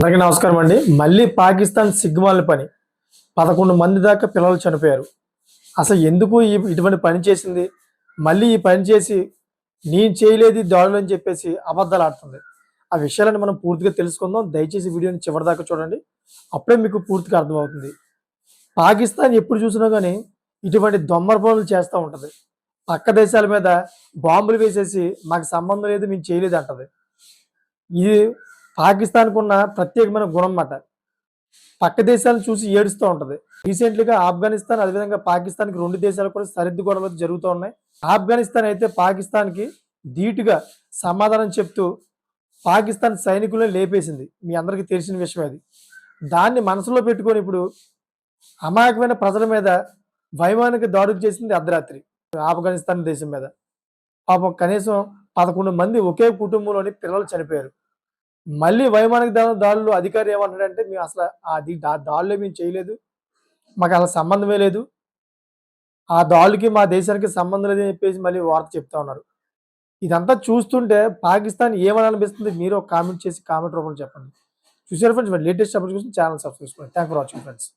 అలాగే నమస్కారం అండి. మళ్ళీ పాకిస్తాన్ సిగ్మాల పని. పదకొండు మంది దాకా పిల్లలు చనిపోయారు. అసలు ఎందుకు ఈ ఇటువంటి పని చేసింది? మళ్ళీ ఈ పని చేసి నేను చేయలేదు దాడులు అని చెప్పేసి అబద్ధాలు ఆడుతుంది. ఆ విషయాలను మనం పూర్తిగా తెలుసుకుందాం. దయచేసి వీడియోని చివరి దాకా చూడండి. అప్పుడే మీకు పూర్తిగా అర్థమవుతుంది. పాకిస్తాన్ ఎప్పుడు చూసినా కానీ ఇటువంటి దొమ్మర పనులు చేస్తూ ఉంటుంది. పక్క దేశాల మీద బాంబులు వేసేసి మాకు సంబంధం లేదు మేము చేయలేదు అంటది ఇది పాకిస్తాన్కు ఉన్న ప్రత్యేకమైన గుణం అన్నమాట పక్క దేశాలను చూసి ఏడుస్తూ ఉంటది. రీసెంట్లీగా ఆఫ్ఘనిస్తాన్ అదేవిధంగా పాకిస్తాన్కి రెండు దేశాలు కూడా సరిహద్దు గొడవలు జరుగుతూ ఉన్నాయి. ఆఫ్ఘనిస్తాన్ అయితే పాకిస్తాన్కి ధీటుగా సమాధానం చెప్తూ పాకిస్తాన్ సైనికులను లేపేసింది. మీ అందరికీ తెలిసిన విషయం అది. దాన్ని మనసులో పెట్టుకొని ఇప్పుడు అమాయకమైన ప్రజల మీద వైమానిక దాడులు చేసింది అర్ధరాత్రి ఆఫ్ఘనిస్తాన్ దేశం మీద. పాపం కనీసం పదకొండు మంది ఒకే కుటుంబంలోని పిల్లలు చనిపోయారు. మళ్ళీ వైమానిక దాడులు అధికారి ఏమంటాడంటే మేము అసలు అది దాడులే మేము చేయలేదు. మాకు అసలు సంబంధమే లేదు. ఆ దాడులకి మా దేశానికి సంబంధం లేదని చెప్పేసి మళ్ళీ వార్త చెప్తా ఉన్నారు. ఇదంతా చూస్తుంటే పాకిస్తాన్ ఏమని అనిపిస్తుంది? మీరు ఒక కామెంట్ చేసి కామెంట్ రూపంలో చెప్పండి. చూసారు ఫ్రెండ్స్ లేటెస్ట్ అప్డేట్ కోసం ఛానల్ సబ్స్క్రైబ్ చేసుకోండి. Thank for watching friends.